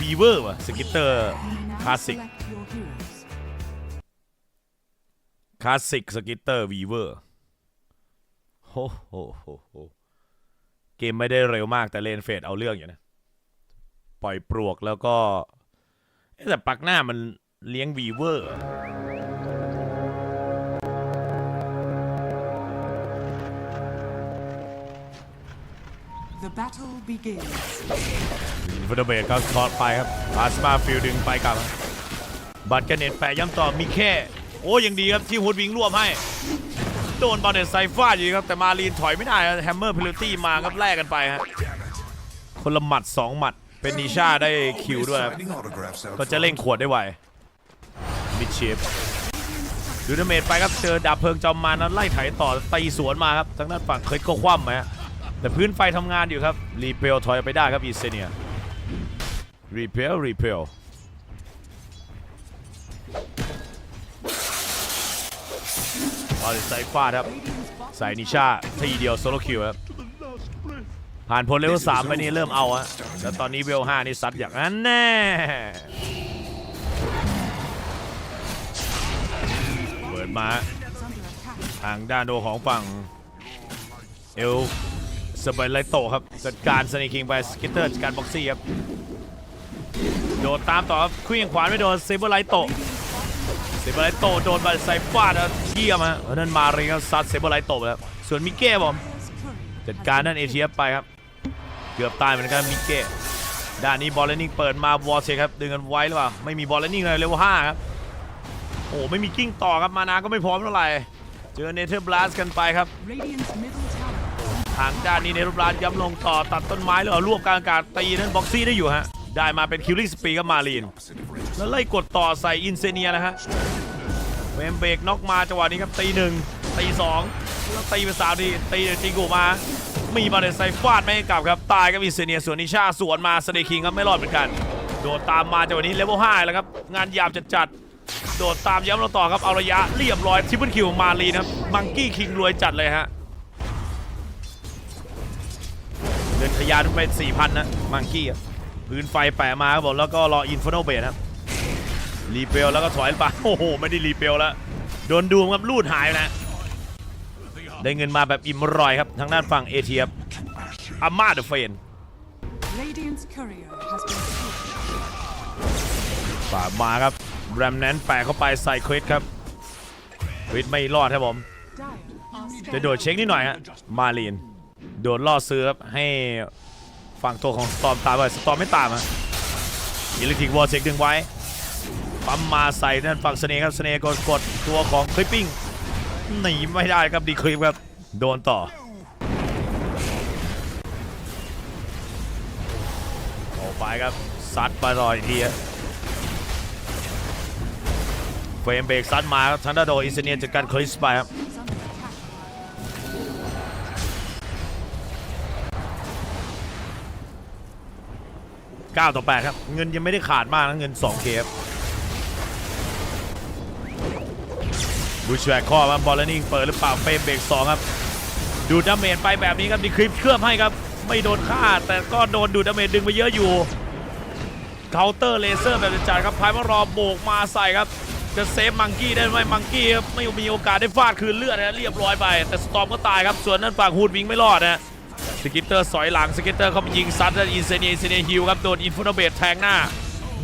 บีเวอร์ว่ะสกิตเตอร์คลาสสิกคลาสสิกสกิตเตอร์วีเวอร์โอ้โหโหโหเกมไม่ได้เร็วมากแต่เลนเฟดเอาเรื่องอยู่นะ ปล่อยปลวกแล้วก็แต่ปักหน้ามันเลี้ยงวีเวอร์ The battle begins. ฟเดเบตก็คอร์ไปครับพาสมาฟิลดึงไปกลับ บัตรกเน็ตแปะย้ำต่อมีแค่ โอ้ยังดีครับที่ฮูดวิงรวบให้ โดนบอลเน็ตไซฟ้าอยู่ครับ แต่มารีนถอยไม่ได้แฮมเมอร์เพลตี้มาครับแลกกันไปฮะคนละหมัด 2 หมัด เป็นนิชาได้คิวด้วยครับก็จะเร่งขวดได้ไวมิดเชฟดูดาเมจไปครับเจอดาบเพลิงจอมมานั้นไล่ไถต่อตีสวนมาครับทางด้านฝั่งเคยก็คว่ำไหมแต่พื้นไฟทำงานอยู่ครับรีเพลถอยไปได้ครับอีเซเนีย รีเพลรีเพลบอลใส่ฟาดครับใส่นิชาทีเดียวโซโลคิวครับผ่านพ้นเลเวลสามไปนี่เริ่มเอาอะแล้วตอนนี้เวลห้านี่ซัดอย่างนั้นแน่เปิดมาทางด้านโดของฝั่งเอลสเปนไลโตครับ จัดการสเนคิงไปสกิตเตอร์จัดการบ็อกซี่ครับ โดดตามต่อครับเคลื่องขวานไม่โดนเซเบอร์ไลโตเซเบอร์ไลโตโดนบาไซฟาดแล้วเยี่ยมฮะเพราะนั่นมาเรีก็ซัดเซเบอร์ไลโตแล้วส่วนมิเก้ผมจัดการนั่นเอเชียไปครับ เกือบตายเหมือนกันมิเก้ด้านนี้บอลเลนนิ่งเปิดมาวอลเชครับดึงกันไว้หรือเปล่าไม่มีบอลเลนนิ่งเลยเลเวลห้าครับโอ้ไม่มีกิ้งต่อครับมานาก็ไม่พร้อมเท่าไหร่เจอเนเธอร์บลัสกันไปครับทางด้านนี้เนเธอร์บลัสย้ำลงต่อตัดต้นไม้แล้วเอรวบกลางอากาศตีนั้นบ็อกซี่ได้อยู่ฮะ ได้มาเป็นคิวลิงสปีกับมาลีน แล้วไล่กดต่อใส่อินเซเนียนะฮะเวมเบรกน็อกมาจังหวะนี้ครับตีหนึ่งตีสองแล้วตีไปสามทีตีจิงกูมา มีบอลเดนไซฟาดไม่กลับครับ ตายกับอินเซเนียส่วนนิชาสวนมาสเนคิงครับไม่รอดเหมือนกัน โดดตามมาจังหวะนี้เลเวล5แล้วครับ งานหยาบจัดจัดๆโดดตามย้ำเราต่อครับเอาระยะเรียบร้อยทิปเปิลคิวมาลีนะครับมังกี้คิงรวยจัดเลยฮะเดินทะยานไป4,000นะมังกี้อะ พื้นไฟแปะมาครับผมแล้วก็รออินฟโนเบครับรีเปลแล้วก็ถอยไปโอ้โห ไม่ได้รีเปลแล้วโดนดูมครับลูดหายไปนะ ได้เงินมาแบบอิ่มอร่อยครับทางด้านฝั่งเอเทียอามาเดอะเฟน Radiant's courier has been killed. ฝากมาครับแรมแนนแปะเข้าไปใส่ควิดครับควิดไม่รอดครับผม Dire are จะโดดเช็คนิดหน่อยฮะมาลีนโดดล่อซื้อครับให้ ฝั่งตัวของสตอมตามไปสตอมไม่ตามฮะอิเล็กทริกวอลเช็คดึงไว้ปั๊มมาใส่นั่นฝั่งเสเนห์ครับเสเนห์กดกดตัวของคลิปปิ้งหนีไม่ได้ครับดีคลิปครับโดนต่อออกไปครับซัดไปรอยทีเฟรมเบรกซัดมาครับทันดาโดอินเซเนียจัดการคลิสไปครับ 9 ต่อ 8 ครับ เงินยังไม่ได้ขาดมากนะ เงิน 2 เคฟบูชแวกข้อมาบอลเลนนิ่งเปิดหรือเปล่าเฟรมเบรก2ครับ ดูดาเมจไปแบบนี้ครับดีคลิปเคลือบให้ครับ ไม่โดนฆ่า แต่ก็โดนดูดดาเมจดึงไปเยอะอยู่เคาน์เตอร์เลเซอร์แบบจัดครับพายมารอโบกมาใส่ครับ จะเซฟมังกี้ได้ไหมมังกี้ครับไม่มีโอกาสได้ฟาดคืนเลือดนะเรียบร้อยไป แต่สตอมก็ตายครับส่วนนั้นฝั่งฮูดวิงไม่รอดนะ สกิตเตอร์สอยหลังสกิตเตอร์เข้ามายิงซัดแล้วอินเซเนียอินเซเนียฮิวครับโดนอินฟูโนเบตแทงหน้า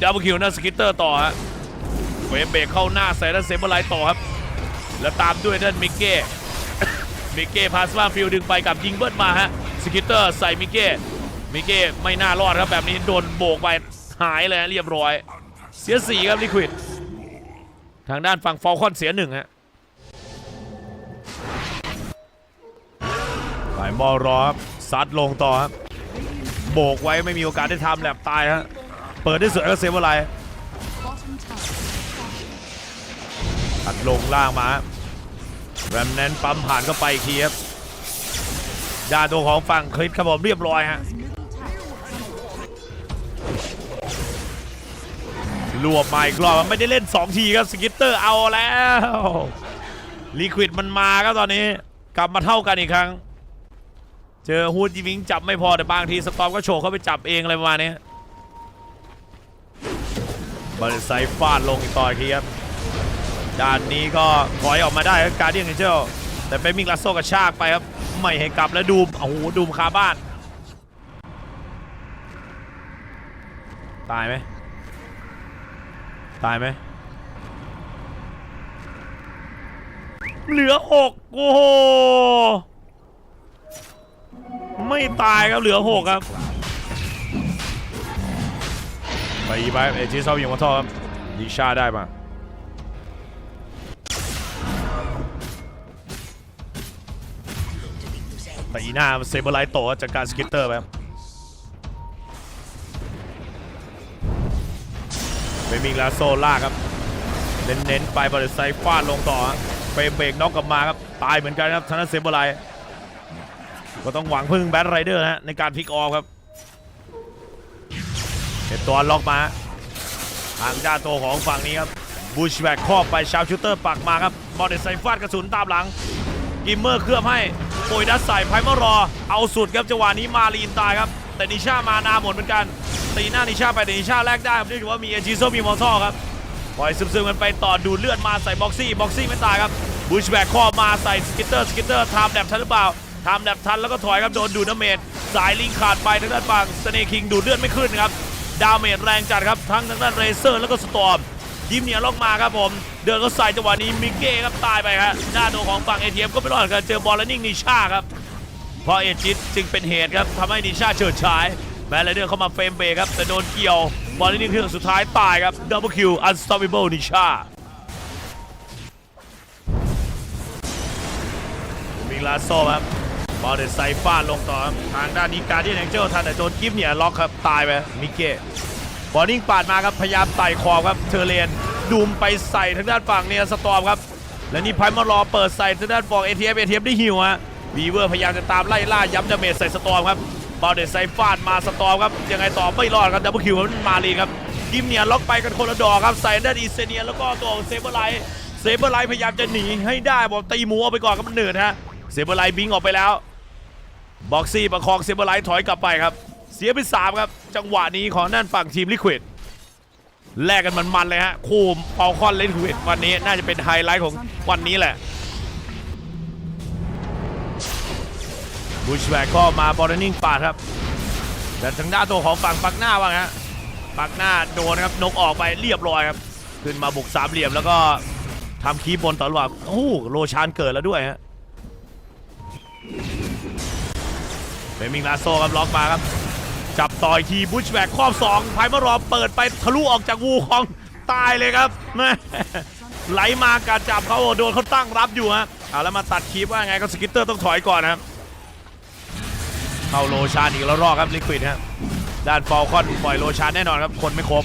ดับเบิลคิวนะสกิตเตอร์ต่อฮะเฟเบรกเข้าหน้าใส่แล้วเซเบอร์ไลท์ต่อครับ แล้วตามด้วยด้านมิกเก้มิกเก้พาสมาฟิลดึงไปกับยิงเบิร์ดมาฮะสกิตเตอร์ใส่มิกเก้มิกเก้ไม่น่ารอดครับแบบนี้โดนโบกไปหายเลยเรียบร้อย เสียสี่ครับลิควิดทางด้านฝั่งฟอลคอนเสียหนึ่งฮะไหลมอลรอครับ ซัดลงต่อครับโบกไว้ไม่มีโอกาสได้ทำแหลบตายฮะเปิดได้สวยก็เซฟอะไรตัดลงล่างมาแรมแนนปั๊มผ่านเข้าไปอีกทีครับดาตัวของฝั่งคลิปครับผมเรียบร้อยฮะรวบมาอีกรอบมันไม่ได้เล่น 2 ทีครับสกิตเตอร์เอาแล้วลิควิดมันมาครับตอนนี้ กลับมาเท่ากันอีกครั้ง เจอฮูดยิวิงจับไม่พอแต่บางทีสตอมก็โฉกเข้าไปจับเองอะไรประมาณนี้บอลไซฟาดลงอีกต่อทีครับด้านนี้ก็ถอยออกมาได้ครับการเดียนเจลแต่เป็นมิกลาโซกระชากไปครับไม่ให้กลับแล้วดูมโอ้โหดูมคาบ้าน ตายไหมตายไหมเหลือหกโอ้โห ไม่ตายครับเหลือหกครับไปอีไปเอจิซอฟยิงมาทอครับดีชาได้มาแต่อีหน้าเซเบอร์ไลท์โตจากการสกิตเตอร์ไปครับเป็นมิงลาโซล่าครับ เน้นๆไปบริไซฟาดลงต่อฮะเบรกน็อกกลับมาครับ ตายเหมือนกันครับทนั้นเซเบอร์ไลท์ ก็ต้องหวังพึ่งแบทไรเดอร์ฮะในการพลิกออฟครับเห็นตัวล็อกมาทางด้านตัวของฝั่งนี้ครับบูชแบกครอบไปชาวชูเตอร์ปักมาครับบอลเดไซฟาดกระสุนตามหลังกิมเมอร์เคลือบให้โปรยดัสใส่ไพมารอ เอาสุดครับจังหวะนี้มาลีนตายครับ แต่นิชามานาหมดเหมือนกัน ตีหน้านิชาไปแต่นิชาแลกได้ครับนื่องจากว่ามีเอจิโซมีมอร์ท่อครับปล่อยซึมๆกันไปต่อดูดเลือดมาใส่บ็อกซี่บ็อกซี่ไม่ตายครับบูชแบกข้อมาใส่สกิตเตอร์สกิตเตอร์ทำแดบทันหรือเปล่า ทำแดบทันแล้วก็ถอยครับโดนดูดน้ำเมจสายลิงขาดไปทางด้านฝั่งสเนคิงดูดเลือดไม่ขึ้นครับดาเมจแรงจัดครับทั้งทางด้านเรเซอร์แล้วก็สตอร์มยิมเนี่ยล็อกมาครับผม เดินเข้าใส่จังหวะนี้มิกเก้ครับตายไปครับหน้าโดของฝั่งเอทีเอ็มก็ไม่รอดกันเจอบอลแล้วนิ่งนิชาครับพราะเอจิตจึงเป็นเหตุครับทำให้นิชาเฉิดฉายแมนไรเดอร์เข้ามาเฟรมเบรครับแต่โดนเกี่ยวบอลนิ่งเครื่องสุดท้ายตายครับดับเบิลคิวอันสตอปเบิลนิชามิลาโซครับ อลเดนไซฟาดลงต่อทางด้านนี้การที่แองเจิลทันแต่โดนกิฟเนี่ยล็อกครับตายไปมิกเก้บอลนิ่งปาดมาครับพยายามไต่ขอครับเทอร์เลนดูมไปใส่ทางด้านฝั่งเนี่ยสตอมครับ และนี่ไพมารอเปิดใส่ทางด้านฝั่งเอทีเอฟเอทีเอฟได้หิวฮะวีเวอร์พยายามจะตามไล่ล่าย้ำดาเมจใส่สตอมครับบอลเดนไซฟาดมาสตอมครับยังไงต่อไม่รอดครับดับเบิลคิวมาลีครับกิมเนี่ยล็อกไปกันคนละดอกครับใส่ด้านอีเซเนียแล้วก็ตัวเซเบอร์ไลท์เซเบอร์ไลท์พยายามจะหนีให้ได้บอกตีหมูเอาไปก่อนครับมันเหนื่อยฮะเซเบอร์ไลท์บิงออกไปแล้ว บ็อกซี่ประคองเซเบอร์ไลท์ถอยกลับไปครับ เสียไปสามครับ จังหวะนี้ของด้านฝั่งทีมลิควิดแลกกันมันๆเลยฮะ คู่เปาคอนเล่นควิดวันนี้น่าจะเป็นไฮไลท์ของวันนี้แหละบูชแบกก็มาบอลนิ่งปาดครับ แต่ทางด้านตัวของฝั่งปักหน้าว่างฮะปักหน้าโดนครับนกออกไปเรียบร้อยครับ ขึ้นมาบุกสามเหลี่ยมแล้วก็ทำคีบบนต่อระหว่างโอ้โหโลชานเกิดแล้วด้วยฮะ เป็นมิงลาโซครับล็อกมาครับ จับต่อยทีบุชแบกครอบสองไพมารอเปิดไปทะลุออกจากวูของตายเลยครับแม่ไหลมาการจับเขาโดนเขาตั้งรับอยู่ฮะเอาแล้วมาตัดคลิปว่าไงก็สกิตเตอร์ต้องถอยก่อนนะครับเข้าโลชานอีกแล้วรอครับลิควิดฮะด้านฟอลคอนปล่อยโลชานแน่นอนครับคนไม่ครบ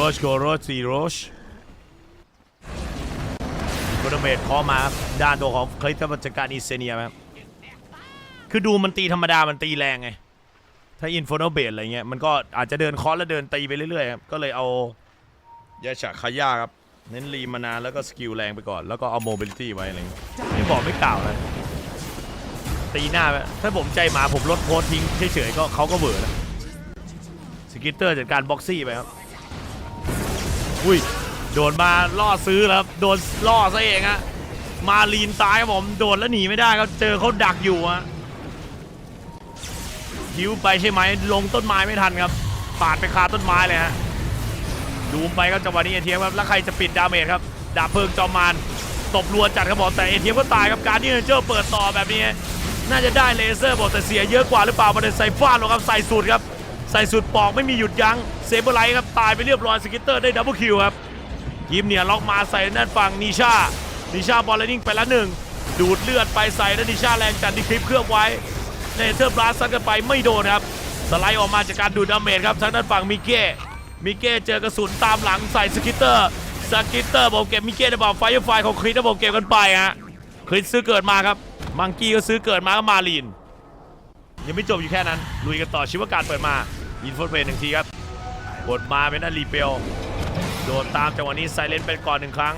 รชโกโรชซีโรชโกลเมดเคอมาด้านตัวของคลิปบัญชาการอีเซเนียครับคือดูมันตีธรรมดามันตีแรงไง ถ้าอินโฟโนเบดอะไรเงี้ยมันก็อาจจะเดินเคอแล้วเดินตีไปเรื่อยๆครับก็เลยเอายาฉะขย่าครับเน้นรีมานานแล้วก็สกิลแรงไปก่อน แล้วก็เอาโมบิลิตี้ไว้อะไรเงี้ยไม่บอกไม่กล่าวเลยตีหน้าไปถ้าผมใจหมาผมลดโพสทิ้งเฉยๆก็เขาก็เบื่อแล้วสกิตเตอร์จัดการบ็อกซี่ไปครับ อุ้ยโดนมาล่อซื้อแล้วครับโดนล่อซะเองฮะมาลีนตายครับผมโดนแล้วหนีไม่ได้ครับเจอเขาดักอยู่ฮะหิวไปใช่ไหมลงต้นไม้ไม่ทันครับปาดไปคาต้นไม้เลยฮะดูมไปครับจังหวะนี้เอเทีเอ็มครับแล้วใครจะปิดดาเมจครับดาบเพลิงจอมมานตบรัวจัดครับบอกแต่เอเทีเอ็มก็ตายครับการที่เจอร์เปิดต่อแบบนี้ น่าจะได้เลเซอร์บอกแต่เสียเยอะกว่าหรือเปล่ามาเดินใส่ฟาดลงครับใส่สุดครับ ใส่สุดปอกไม่มีหยุดยั้งเซเบอร์ไลท์ครับตายไปเรียบร้อยสกิตเตอร์ได้ดับเบิลคิวครับทีมเนี่ยล็อกมาใส่ด้านฝั่งนิชานิชาบอลเลนิ่งไปล้วหนึ่งดูดเลือดไปใส่แล้วนิชาแรงจัดที่คลิปเคลือบไว้ในเทอร์บลัสซัดกันไปไม่โดนครับสไลด์ออกมาจากการดูดดาเมจครับทางด้านฝั่งมิเก้มิเก้เจอกระสุนตามหลังใส่สกิตเตอร์สกิตเตอร์บอกเก็บมิเก้ได้บอกไฟไฟของคริสได้บอกเก็บกันไปฮะคริสซื้อเกิดมาครับมังกี้ก็ซื้อเกิดมาก็มาลีนยังไม่จบอยู่แค่นั้นลุยกันต่อชิวการเปิดมา ยินโฟร์เพย์หนึ่งทีครับกดมาเป็นอันรีเปลโดนตามจังหวะนี้ไซเลนเป็นก่อนหนึ่งครั้ง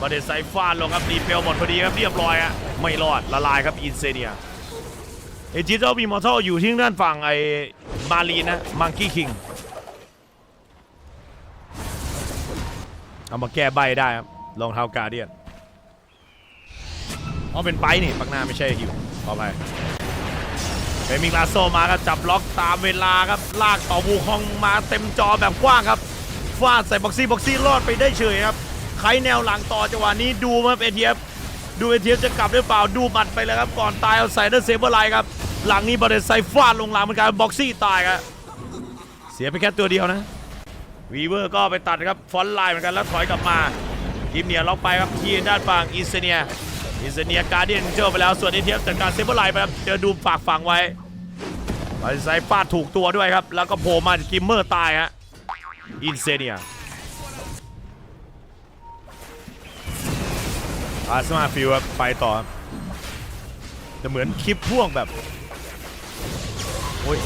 มาเดนไซฟาดลงครับรีเปลหมดพอดีครับเรียบร้อยอะไม่รอดละลายครับอินเซเนียเอจิโตมีมอร์ทัลอยู่ที่ด้านฝั่งไอ้มารีนะมังกี้คิงเอามาแก้ใบได้ครับรองเท้ากาเดียนอ๋อเป็นไปนี่ปักหน้าไม่ใช่ฮิวขอไป เปมิงลาโซมาครับจับล็อกตามเวลาครับลากต่อวูคองมาเต็มจอแบบกว้างครับฟาดใส่บ็อกซี่บ็อกซี่รอดไปได้เฉยครับใครแนวหลังต่อจังหวะนี้ดูมาเอทีเอฟดูเอทีเอฟจะกลับหรือเปล่าดูหมัดไปเลยครับก่อนตายเอาใส่เดอร์เซเบอร์ไลน์ครับหลังนี้บอลเดนไซฟาดลงหลังเหมือนกันบ็อกซี่ตายครับเสียไปแค่ตัวเดียวนะวีเวอร์ก็ไปตัดครับฟอนไลน์เหมือนกันแล้วถอยกลับมาทีมเนียล็อกไปครับที่ด้านฝั่งอินเซเนีย อินเซเนียการเดียนเจอไปแล้วส่วนเอทีเอฟจัดการเซเบอร์ไลน์ไปครับเจอดูฝากฝังไว้บอลเดนไซฟาดถูกตัวด้วยครับ แล้วก็โผล่มาจิมเมอร์ตายฮะอินเซเนียอาสมาฟิลครับไปต่อครับแต่เหมือนคลิปพ่วงแบบโอ้ย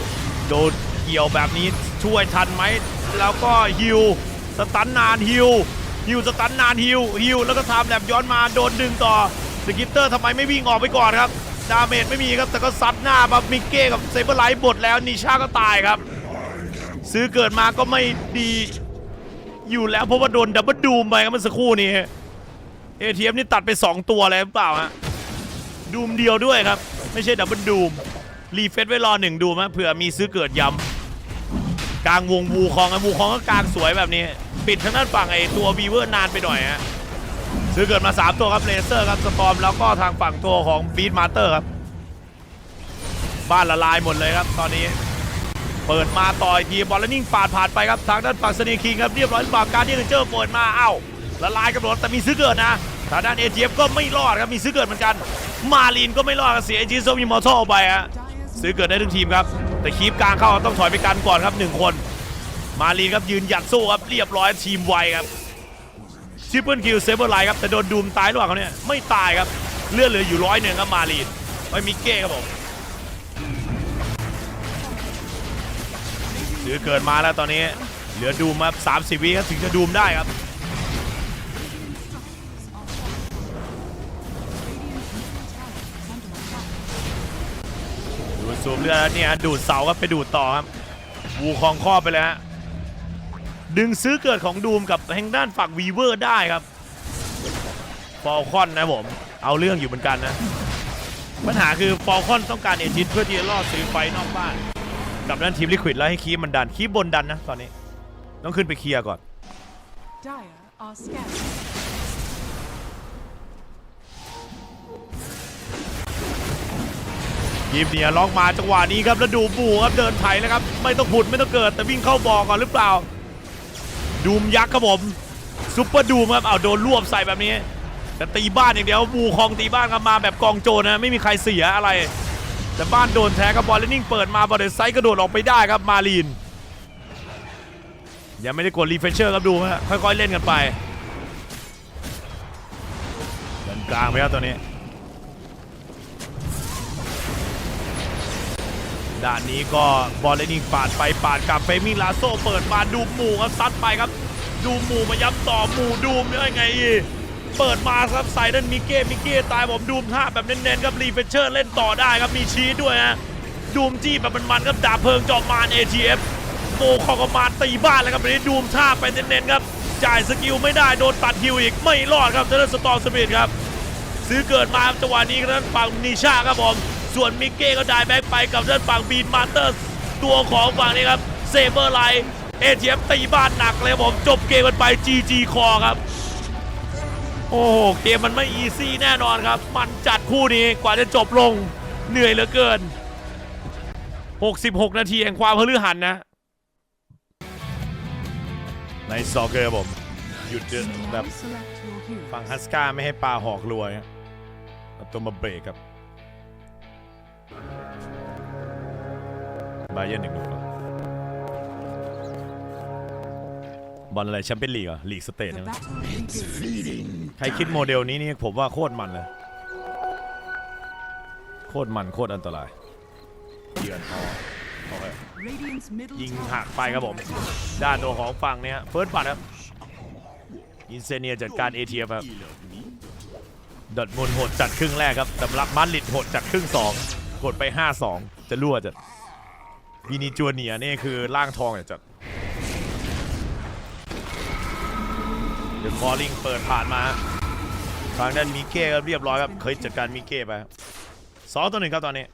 โดนเกี่ยวแบบนี้ช่วยทันไหมแล้วก็ฮิวสตันนานฮิวฮิวสตันนานฮิวฮิวแล้วก็ทำแลบย้อนมาโดนดึงต่อ สกิตเตอร์ทำไมไม่วิ่งออกไปก่อนครับดาเมจไม่มีครับแต่ก็ซัดหน้ามามิกเก้กับเซเบอร์ไลท์บดแล้วนิชาก็ตายครับ ซื้อเกิดมาก็ไม่ดีอยู่แล้วเพราะว่าโดนดับเบิลดูมไปครับเมื่อสักครู่นี้เอทีเอฟนี่ตัดไป 2 ตัวเลยหรือเปล่าฮะดูมเดียวด้วยครับ ไม่ใช่ดับเบิลดูมรีเฟซไว้รอหนึ่งดูมะเผื่อมีซื้อเกิดย้ำกลางวงวูคองอะวูคองก็กลางสวยแบบนี้ ปิดทางด้านฝั่งไอ้ตัววีเวอร์นานไปหน่อยฮะ ซื้อเกิดมา 3 ตัวครับเลเซอร์ครับสตอมแล้วก็ทางฝั่งตัวของบีทมาเตอร์ครับ บ้านละลายหมดเลยครับตอนนี้ เปิดมาต่อยทีบอลแล้วนิ่งปาดผ่านไปครับทางด้านฝั่งสนีคิงครับเรียบร้อยหรือเปล่าการที่เจอเปิดมาเอ้าละลายกับรถแต่มีซื้อเกิดนะทางด้านเอเจฟก็ไม่รอดครับมีซื้อเกิดเหมือนกัน มาลีนก็ไม่รอดเสียเอจีโซมีมอร์ทัลไปฮะซื้อเกิดได้ทั้งทีมครับ แต่คีบกลางเข้าต้องถอยไปกันก่อนครับหนึ่งคน มาลีนครับยืนหยัดสู้ครับเรียบร้อยทีมไวครับ ชิปเปิลคิวเซเบอร์ไลน์ครับแต่โดนดูมตายหรือเปล่าเขาเนี่ยไม่ตายครับเลือดเหลืออยู่ร้อยหนึ่งครับมาลีนไม่มีเก้ครับผมหรือเกินมาแล้วตอนนี้เหลือดูมมา30วิครับถึงจะดูมได้ครับดูดซูมเลือดแล้วเนี่ยดูดเสาครับไปดูดต่อครับวูคองครอบไปเลยฮะ ดึงซื้อเกิดของดูมกับทางด้านฝั่งวีเวอร์ได้ครับฟอลคอนนะผม เอาเรื่องอยู่เหมือนกันนะ ปัญหาคือฟอลคอนต้องการเอจิตเพื่อที่จะล่อซื้อไฟนอกบ้าน กับด้านทีมลิควิดแล้วให้คีบมันดันคีบบนดันนะตอนนี้ ต้องขึ้นไปเคลียร์ก่อน ยิมเนี่ยล็อกมาจังหวะนี้ครับแล้วดูบูครับเดินไถแล้วครับ ไม่ต้องผุดไม่ต้องเกิดแต่วิ่งเข้าบอก่อนหรือเปล่า ดูมยักษ์ครับผมซุปเปอร์ดูมครับเอาโดนรวบใส่แบบนี้แต่ตีบ้านอย่างเดียวบูคองตีบ้านครับมาแบบกองโจรนะไม่มีใครเสียอะไร แต่บ้านโดนแท้ครับบอลเลนนิ่งเปิดมาบอลเดไซด์กระโดดออกไปได้ครับมาลีนยังไม่ได้กดรีเฟชเชอร์ครับดูฮะค่อยๆเล่นกันไปเดินกลางไปครับตัวนี้ ด้านนี้ก็บอลเลนิ่งปาดไปปาดกลับเฟมิลาโซเปิดมาดูหมู่ครับซัดไปครับ ดูหมู่มาย้ำต่อหมู่ดูมยังไงอีกเปิดมาครับใส่ด้านมิเก้มิเก้ตายผมดูมท่าแบบเน้นๆครับรีเฟเชอร์เล่นต่อได้ครับมีชีสด้วยฮะดูมจี้แบบมันๆครับดาบเพลิงจอมมาร ATF โมคอกมาตีบ้านแล้วครับวันนี้ดูมท่าไปเน้นๆครับจ่ายสกิลไม่ได้โดนตัดฮิวอีกไม่รอดครับเทเลสตอร์สปีดครับ ซื้อเกิดมาจังหวะนี้ครับด้านฝั่งนิชาครับผม ส่วนมิกเก้ก็ได้แบ็กไปกับด้านฝั่งบีนมาสเตอร์ตัวของฝั่งนี้ครับเซเบอร์ไลท์เอทีเอฟตีบ้านหนักเลยผมจบเกมกันไป GG คอครับ โอ้โหเกมมันไม่อีซี่แน่นอนครับ มันจัดคู่นี้กว่าจะจบลงเหนื่อยเหลือเกิน 66 นาทีแห่งความพลือหันนะ ในซอกเกอร์ผมหยุดเดินแบบฝั่งฮัสกาไม่ให้ปลาหอกรวยเอาตัวมาเบรกครับ บาเยร์นหนึ่งดีกว่าบอลอะไรแชมเปี้ยนลีกเหรอลีกสเตท The ใช่ไหม battle begins. ใครคิดโมเดลนี้นี่ผมว่าโคตรมันเลย โคตรมันโคตรอันตรายเยือนพอโอเค Radiant's middle ยิง tower หัก is ไปครับผม under attack. ด้านตัวของฝั่งเนี้ยเฟิร์สบัตครับ อินเซเนียจัดการเอเทียครับดอทมุนด์โหดจัดครึ่งแรกครับแต่รับมันลิดโหดจัดครึ่งสองกดไป 5-2 จะรั่วจัด วินิจัวเนียนี่คือร่างทองจัดเดี๋ยวคอลิงเปิดผ่านมาทางด้านมิเก้ก็เรียบร้อยครับเคยจัดการมิเก้ไปครับสองต่อหนึ่งครับตอนนี้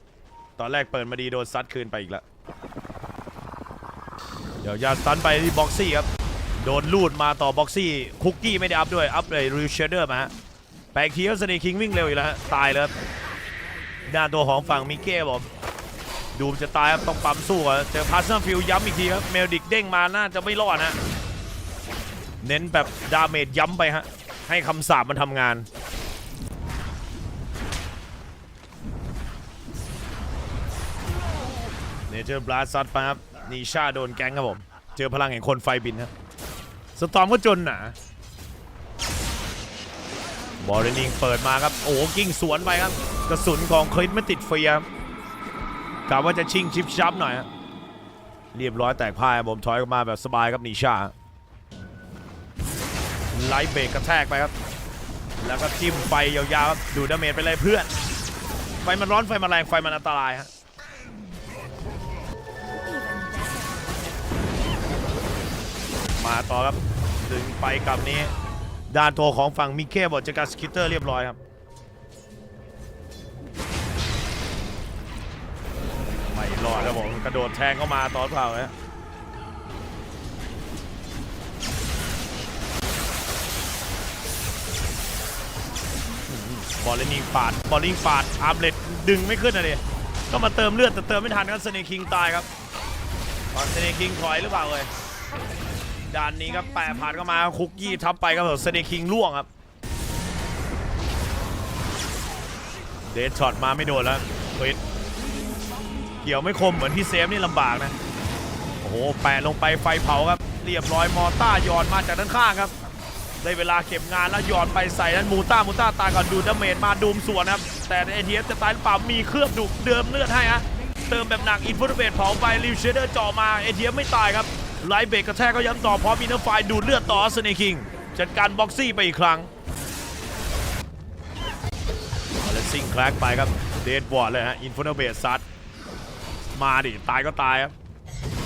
ตอนแรกเปิดมาดีโดนซัดคืนไปอีกแล้วเดี๋ยวยาสตันไปที่บ็อกซี่ครับโดนลูดมาต่อบ็อกซี่คุกกี้ไม่ได้อัพด้วยอัพเลยริวเชเดอร์มาฮะแปลกทีก็สเนคิงวิ่งเร็วอีกแล้วฮะตายแล้วด้านตัวของฝั่งมิเก้ผม ดูมจะตายครับต้องปั๊มสู้เจอพาสเซอร์ฟิลย้ำอีกทีครับเมลดิกเด้งมาน่าจะไม่รอดนะเน้นแบบดาเมจย้ำไปฮะให้คำสาปมันทำงานเนเจอร์บลัสซัดไปครับนีชาโดนแก๊งครับผม เจอพลังแห่งคนไฟบินครับสตอมก็จนหนาบอลเรนิงเปิดมาครับ โอ้กิ้งสวนไปครับ กระสุนของคลิปไม่ติดเฟียร์ กะว่าจะชิงชิปชับหน่อยฮะเรียบร้อยแตกพ่ายบผมถอยออกมาแบบสบายครับนีชาไลท์เบรกกระแทกไปครับ แล้วก็ทิ่มไฟยาวๆดูดาเมจไปเลยเพื่อน ไฟมันร้อนไฟมันแรงไฟมันอันตรายฮะมาต่อครับดึงไปกลับนี้ด้านโทของฝั่งมิเคบอดจาการสกิเตอร์เรียบร้อยครับ ไม่รอดครับผมกระโดดแทงเข้ามาต่อเปล่าฮะบอลเลนนิงปาดบอลลิงปาดอาร์มเล็ตดึงไม่ขึ้นนะเดียก็มาเติมเลือดแต่เติมไม่ทันครับสเนคิงตายครับตอนสเนคิงถอยหรือเปล่าเลยด้านนี้ครับแปะผ่านเข้ามาคุกกี้ทับไปครับเซเดคิงล่วงครับเดดช็อตมาไม่โดนแล้วควิด เกี่ยวไม่คมเหมือนพี่เซฟนี่ลำบากนะ โอ้โห แปะลงไปไฟเผาครับ เรียบร้อยมอต้าหยอนมาจากด้านข้างครับ ได้เวลาเก็บงานแล้วหยอนไปใส่นั้นมูต้ามูต้าตายก่อนดูดาเมจมาดูมสวนครับ แต่เอทีเอฟจะตายหรือเปล่ามีเคลือบดุเดิมเลือดให้ฮะ เติมแบบหนักอินฟุตเบตเผาไปริวเชเดอร์จ่อมาเอทีเอฟไม่ตายครับ ไลท์เบรกกระแทกก็ย้ำต่อพร้อมมีเนื้อไฟดูดเลือดต่อสเนคิงจัดการบ็อกซี่ไปอีกครั้งแล้วซิงแคลกไปครับ เดดบอร์ดเลยฮะ อินฟุตเบตซัด มาดิ ตายก็ตายครับ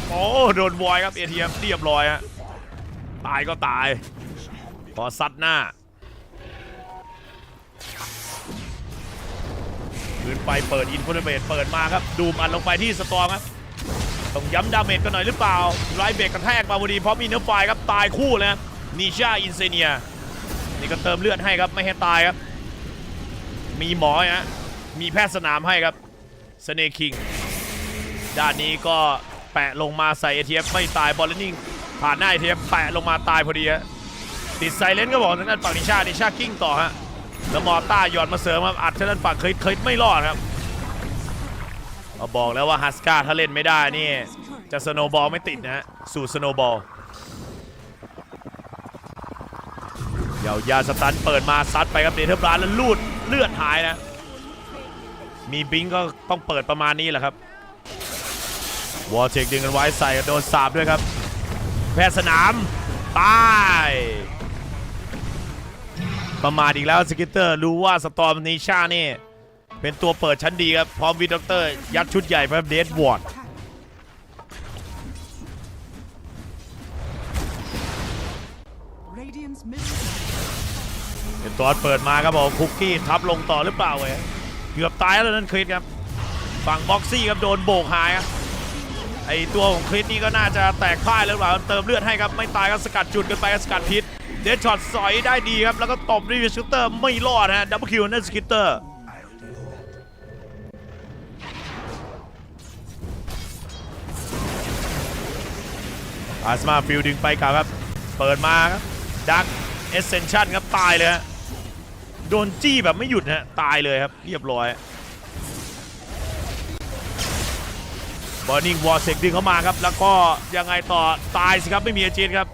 โอ้โดนวอยครับเอทีเอฟเรียบร้อยฮะ ตายก็ตาย พอซัดหน้าคืนไปเปิดอินฟุตเบตเปิดมาครับ ดูมันลงไปที่สตอมครับ ต้องย้ำดาเมจกันหน่อยหรือเปล่าไรเบรกกระแทกมาพอดีเพราะมีเนื้อไฟครับ ตายคู่นะนิชาอินเซเนีย นี่ก็เติมเลือดให้ครับ ไม่ให้ตายครับ มีหมอฮะมีแพทย์สนามให้ครับสเนคิง ด้านนี้ก็แปะลงมาใส่เอทีเอฟไม่ตายบอลเลนิ่งผ่านหน้าเอทีเอฟแปะลงมาตายพอดีฮะติดไซเลนก็บอกทางด้านฝั่งนิชานิชากิ้งต่อฮะแล้วมอต้าหย่อนมาเสริมครับอัดทางด้านฝั่งเคยเคยไม่รอดครับเอาบอกแล้วว่าฮัสกาถ้าเล่นไม่ได้นี่จะสโนบอลไม่ติดนะฮะสู่สโนบอลเดี๋ยวยาสตันเปิดมาซัดไปครับเดเทอร์บรานแล้วลูดเลือดหายนะ มีบิงก็ต้องเปิดประมาณนี้แหละครับ วอลเทคดึงกันไว้ใส่โดนสาบด้วยครับ แพทย์สนามตายประมาทอีกแล้วสกิตเตอร์รู้ว่าสตอมนิชานี่ เป็นตัวเปิดชั้นดีครับ พร้อมวิดด็อกเตอร์ ยัดชุดใหญ่ไปครับเดดวอร์ดเป็นตัวเปิดมาครับผมคุกกี้ทับลงต่อหรือเปล่าเว้ยเกือบตายแล้วนั่นคริสครับ ฝั่งบ็อกซี่ครับโดนโบกหายครับ อตัวของคริสนี่ก็น่าจะแตกพ่ายแล้วหรือเปล่าเติมเลือดให้ครับไม่ตายก็สกัดจุดกันไปสกัดพิษเดชช็อตสอยได้ดีครับแล้วก็ตบด้วยสกิตเตอร์ไม่รอดฮะดับเบิลคิวนั่นสกิตเตอร์อาสมาฟิลดึงไปกลับครับ เปิดมาครับดักเอเซนชั่นครับตายเลยฮะโดนจี้แบบไม่หยุดฮะตายเลยครับเรียบร้อย บอร์นิงวอร์เซกดึงเข้ามาครับ แล้วก็ยังไงต่อตายสิครับไม่มีอาจีนครับ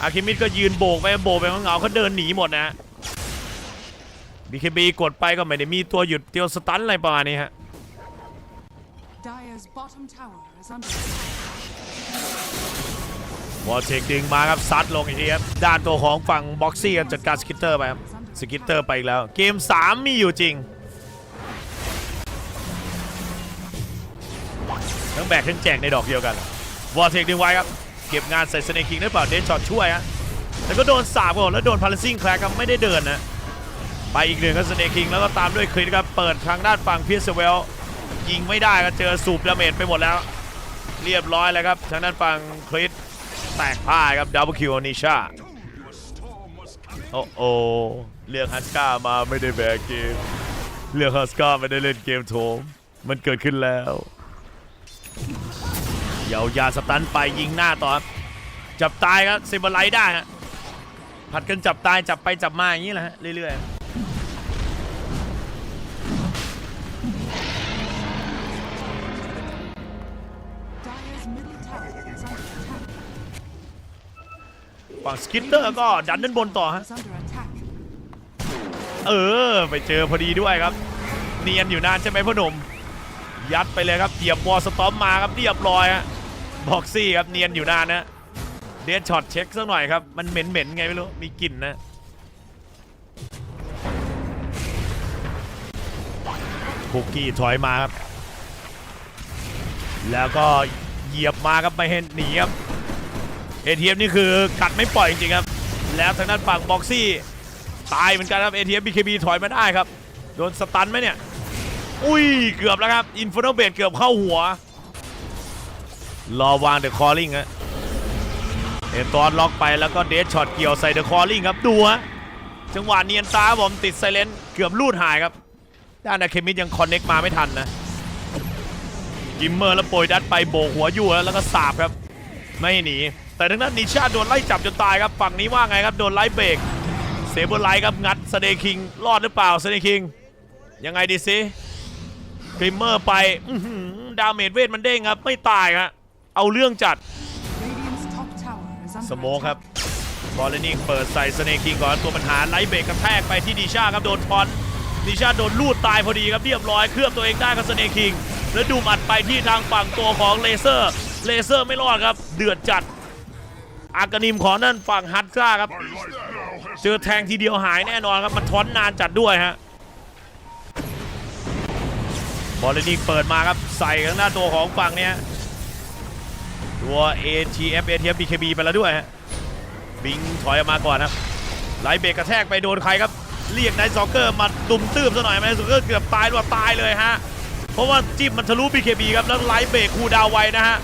อาคิมิดก็ยืนโบกไปโบกไปเหงาๆเขาเดินหนีหมดนะฮะบีเคบีกดไปก็ไม่ได้มีตัวหยุดเตียวสตันอะไรประมาณนี้ฮะ Dyer's bottom tower is under attack. วอลเทคดึงมาครับซัดลงอีกทีครับด้านตัวของฝั่งบ็อกซี่ครับจัดการสกิตเตอร์ไปครับสกิตเตอร์ไปอีกแล้ว เกม 3 มีอยู่จริง ทั้งแบกทั้งแจกในดอกเดียวกันวอลเทคดึงไว้ครับ เก็บงานใส่สเนคิงได้เปล่าเดนช็อตช่วยฮะแล้วก็โดนสาบก่อนแล้วโดนพาราซิงแคลครับไม่ได้เดินนะไปอีกหนึ่งก็สเนคิงแล้วก็ตามด้วยคริสครับเปิดทางด้านฝั่งพีเซเวลยิงไม่ได้ก็เจอสูบดาเมจไปหมดแล้ว เรียบร้อยแล้วครับทางด้านฝั่งคริสแตกพ่ายครับดับเบิลคิวนิชาโอ้โอเรียกฮัสกามาไม่ได้แบกเกมเรียกฮัสกาไม่ได้เล่นเกมโถมมันเกิดขึ้นแล้ว ยาวยาสตันไปยิงหน้าต่อจับตายครับซิมบ์ไลท์ได้ฮะผัดกันจับตายจับไปจับมาอย่างนี้แหละฮะเรื่อยๆฝั่งสกินเตอร์ก็ดันด้านบนต่อฮะ เออ ไปเจอพอดีด้วยครับ เนียนอยู่นานใช่ไหมพ่อหนุ่ม ยัดไปเลยครับเหยียบวอลสตอมมาครับเรียบร้อยฮะ บอกซี่ครับเนียนอยู่นานนะเดนช็อตเช็คสักหน่อยครับ มันเหม็นเหม็นๆไงไม่รู้ มีกลิ่นนะคุกกี้ถอยมาครับ แล้วก็เหยียบมาครับไม่เห็นหนีครับเอทีเอนี่คือกัดไม่ปล่อยจริงครับ แล้วทางด้านฝั่งบ็อกซี่ ตายเหมือนกันครับ ATM BKB ถอยมาได้ครับ โดนสตันไหมเนี่ย อุ้ยเกือบแล้วครับ อินฟ r น l เบดเกือบเข้าหัว รอวางเดอะคอลลิงฮะเอตอนล็อกไปแล้วก็เดชช็อตเกี่ยวใส่เดอะคอลลิงครับดูฮะจังหวะเนียนตาผมติดไซเลนเกือบลูดหายครับ ด้านอะเคมิดยังคอนเน็กมาไม่ทันนะกิมเมอร์แล้วโปรยดัดไปโบกหัวยู่แล้วก็สาบครับ ไม่หนี แต่ทางด้านนิชาโดนไล่จับจนตายครับ ฝั่งนี้ว่าไงครับ โดนไล่เบรกเซเบอร์ไลท์ครับ งัดสเนคิง รอดหรือเปล่าสเนคิง ยังไงดีซิกิมเมอร์ไปดาเมจเวทมันเด้งครับ ไม่ตายครับ เอาเรื่องจัด Radiant's top tower is under สโมคครับ attack. บอลเลนิงเปิดใส่สเนคิงก่อนตัวปัญหาไลท์เบรกกระแทกไปที่ดิชาครับโดนทอนดิชาโดนลูดตายพอดีครับเรียบร้อยเคลือบตัวเองได้ครับสเนคิง แล้วดูมอัดไปที่ทางฝั่งตัวของเลเซอร์ เลเซอร์ไม่รอดครับ เดือดจัด อากานิมของนั่นฝั่งฮัตซ่าครับ เจอแทงทีเดียวหายแน่นอนครับมันทอนนานจัดด้วยฮะบอลเลนิงเปิดมาครับใส่ข้างหน้าตัวของฝั่งเนี้ย ตัว ATF ATF BKB ไปแล้วด้วยฮะบิงถอยออกมาก่อนครับไลเบรกกระแทกไปโดนใครครับเรียกไนท์ซ็อกเกอร์มาตุ่มตื้มซะหน่อยไนท์ซ็อกเกอร์เกือบตายด้วยตายเลยฮะเพราะว่าจิ้มมันทะลุ BKB ครับแล้วไลเบรกคูดาวไว้นะฮะ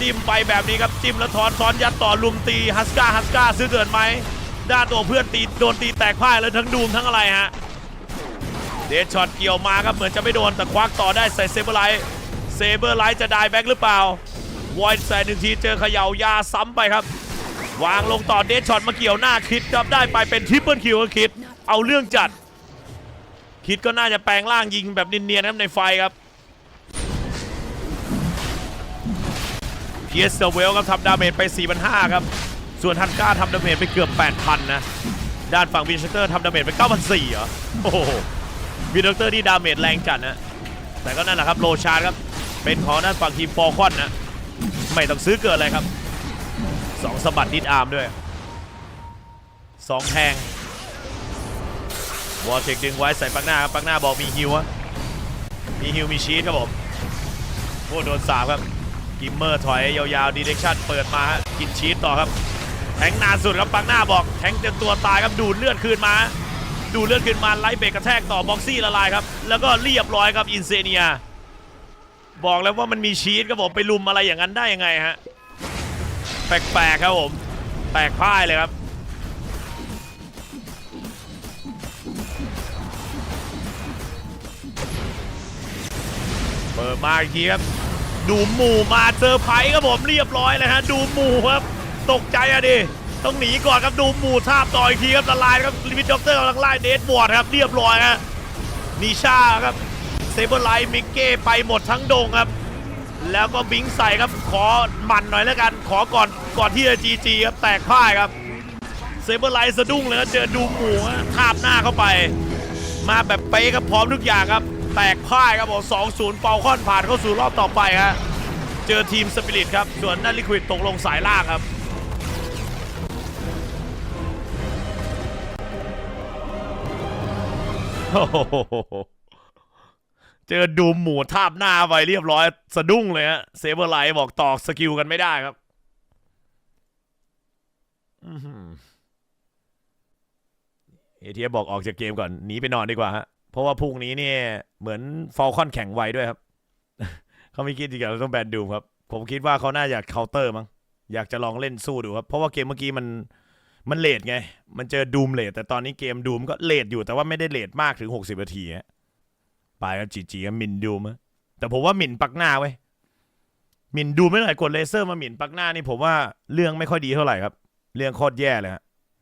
จิ้มไปแบบนี้ครับจิ้มแล้วถอนถอนยัดต่อลุมตีฮัสกาฮัสกาซื้อเกินไหมด้านตัวเพื่อนตีโดนตีแตกพ่ายแล้วทั้งดูมทั้งอะไรฮะเดชช็อตเกี่ยวมาครับเหมือนจะไม่โดนแต่ควักต่อได้ใส่เซเบอร์ไลท์เซเบอร์ไลท์จะได้แบ็กหรือเปล่า วอยใส่หนึ่งทีเจอเขย่ายาซ้ำไปครับ วางลงต่อเดชช็อตมาเกี่ยวหน้าคิดครับได้ไปเป็นทริปเปิลคิวคิด เอาเรื่องจัด คิดก็น่าจะแปลงร่างยิงแบบเนียนๆครับในไฟครับเพียสเซเวลครับทำดาเมจไป 4,500 ครับ ส่วนฮันก้าทำดาเมจไปเกือบ 8,000 นะ ด้านฝั่งวินเชสเตอร์ทำดาเมจไป 9,400 เหรอ โอ้โหวินเชสเตอร์นี่ดาเมจแรงจัดนะ แต่ก็นั่นแหละครับ โลชาร์ครับ เป็นของด้านฝั่งทีมฟอร์คอนนะ ไม่ต้องซื้อเกินเลยครับสองสะบัดดิดอาร์มด้วยสองแทงวอลเทคดึงไว้ใส่ปักหน้าครับปักหน้าบอกมีฮิวอะมีฮิวมีชีสครับผมโอ้โดนสามครับกิมเมอร์ถอยยาวๆดีเรกชั่นเปิดมากินชีสต่อครับแทงนานสุดครับปักหน้าบอกแทงจนตัวตายครับดูดเลือดคืนมา ดูดเลือดคืนมาไล่เบรกกระแทกต่อบ็อกซี่ละลายครับแล้วก็เรียบร้อยครับอินเซเนีย บอกแล้วว่ามันมีชีสครับผมไปลุมอะไรอย่างนั้นได้ยังไงฮะแปลกๆครับผมแตกพ่ายเลยครับเปิดมาอีกทีครับ ดูหมู่มาเซอร์ไพรส์ครับผมเรียบร้อยเลยฮะดูหมู่ครับ ตกใจอะดิต้องหนีก่อนครับดูหมู่ทาบต่ออีกทีครับละลายครับลิมิตด็อกเตอร์กำลังไล่เดดบอร์ดครับเรียบร้อยฮะนิชาครับ เซเบอร์ไลท์มิกเก้ไปหมดทั้งดงครับ แล้วก็บิงใส่ครับขอหมันหน่อยแล้วกัน ขอก่อนก่อนที่จะจีจครับแตกพ่ายครับเซเบอร์ไลท์สะดุ้งเลยเจอดูหมูทาบหน้าเข้าไป มาแบบเป๊ะครับพร้อมทุกอย่างครับ แตกพ่ายครับบอกสองศูนย์เปาค่อนผ่านเข้าสู่รอบต่อไปครับเจอทีมสปิริตครับส่วนนั่นลิควิดตกลงสายล่างครับโอ้โห เจอดูมหมูทาบหน้าไปเรียบร้อย สะดุ้งเลยฮะเซเบอร์ไลท์บอกต่อสกิลกันไม่ได้ครับอื้อเอทีบอกออกจากเกมก่อนหนีไปนอนดีกว่าฮะเพราะว่าพรุ่งนี้เนี่ยเหมือนฟอลคอนแข่งไวด้วยครับ เขาไม่คิดจริงๆเราต้องแบนดูมครับ ผมคิดว่าเขาน่าอยากเคาน์เตอร์มั้งอยากจะลองเล่นสู้ดูครับ เพราะว่าเกมเมื่อกี้มันมันเลทไง มันเจอดูมเลทแต่ตอนนี้เกมดูมก็เลทอยู่แต่ว่าไม่ได้เลทมากถึง 60นาทีฮะ ไปแล้วจีจีมินดูมะแต่ผมว่าหมินปักหน้าไว้ยหมินดูไม่เท่าไหร่กดเลเซอร์มาหมินปักหน้านี่ผมว่าเรื่องไม่ค่อยดีเท่าไหร่ครับ เรื่องโคตรแย่เลยฮะ